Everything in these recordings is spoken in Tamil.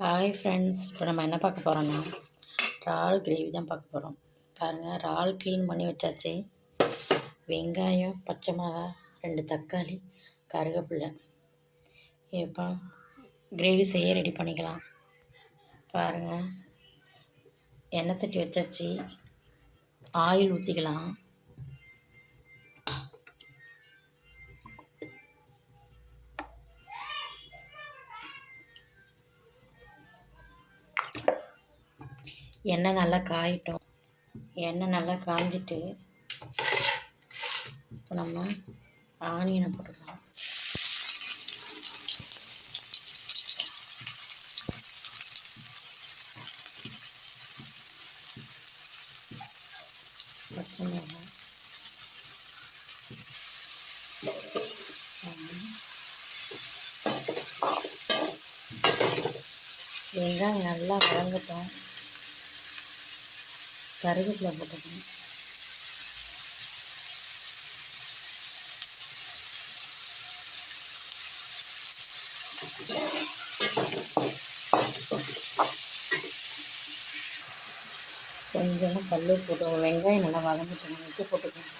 ஹாய் ஃப்ரெண்ட்ஸ் இப்போ நம்ம என்ன பார்க்க போகிறோன்னா இறால் கிரேவி தான் பார்க்க போகிறோம் பாருங்கள் இறால் க்ளீன் பண்ணி வச்சாச்சு. வெங்காயம் பச்சை மிளகா ரெண்டு தக்காளி கருவேப்பிலை இப்போ கிரேவி செய்ய ரெடி பண்ணிக்கலாம். பாருங்கள் எண்ணெய் சட்டி வச்சாச்சு. ஆயில் ஊற்றிக்கலாம் எண்ணெய் நல்லா காயட்டும். எண்ணெய் நல்லா காஞ்சிட்டு இப்போ நம்ம ஆனியனை போட்டுக்கலாம். பச்சை மிளகாய் வெங்காயம் நல்லா வதங்கட்டும். கருவேப்பிலை போட்டுக்கணும். கொஞ்சமாக கல் போட்டுக்கணும் வெங்காயம் நல்லா வதங்கிட்டு உப்பு போட்டுக்கணும்.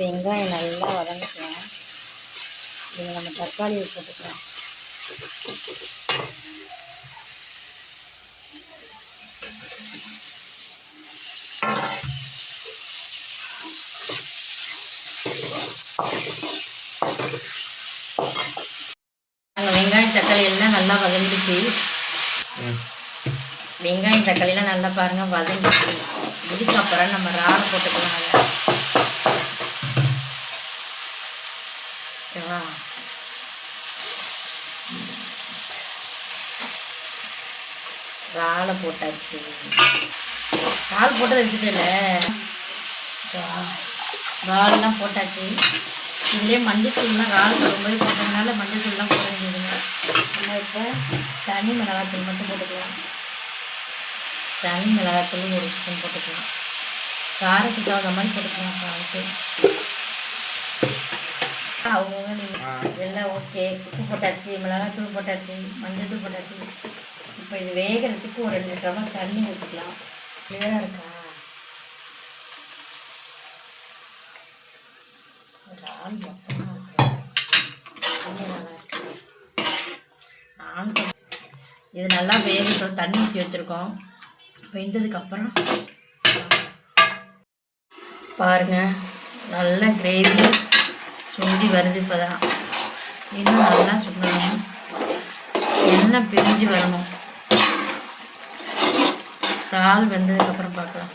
வெங்காயம் நல்லா வதங்கிட்டு இதில் நம்ம தக்காளியை போட்டுக்கலாம். வெங்காயம் தக்காளி எல்லாம் நல்லா வதங்கிடுச்சு. வெங்காயம் தக்காளிலாம் நல்லா பாருங்கள் வதங்கிடுச்சு. இதுக்கப்புறம் நம்ம ராடை போட்டுக்கலாம். இறாலை போட்டாச்சு. இறால் போட்டதை எடுத்துட்டல இறால்லாம் போட்டாச்சு. இதுலேயே மஞ்சள் தூள்லாம் இறால் போடும்போது போட்டதுனால மஞ்சள் தூள்லாம் போட வேண்டியதுங்க. நம்ம இப்போ தனி மிளகாத்தூள் மட்டும் போட்டுக்கலாம். தனி மிளகாத்தூள் ஒரு ஸ்பூன் போட்டுக்கலாம். காரத்துக்கு தகுந்த மாதிரி போட்டுக்கலாம் காரத்து. நீங்கள் எல்லாம் ஓகே. உப்பு போட்டாச்சு மிளகாத்தூள் போட்டாச்சு மஞ்சள் தூள் போட்டாச்சு. இப்போ இது வேகிறதுக்கு ஒரு ரெண்டு டம்ளர் தண்ணி ஊற்றிக்கலாம் கிளியராக இருக்கா? ஒரு ஆள் மொத்தமாக இருக்கு. இது நல்லா வேகட்டும். தண்ணி ஊற்றி வச்சுருக்கோம். வெந்ததுக்கப்புறம் பாருங்கள் நல்ல கிரேவி சுண்டி வருது இப்போ தான் இன்னும் நல்லா சுண்டணும் எண்ணெய் பிரிஞ்சு வரணும். இறால் வெந்ததுக்கப்புறம் பார்க்கலாம்.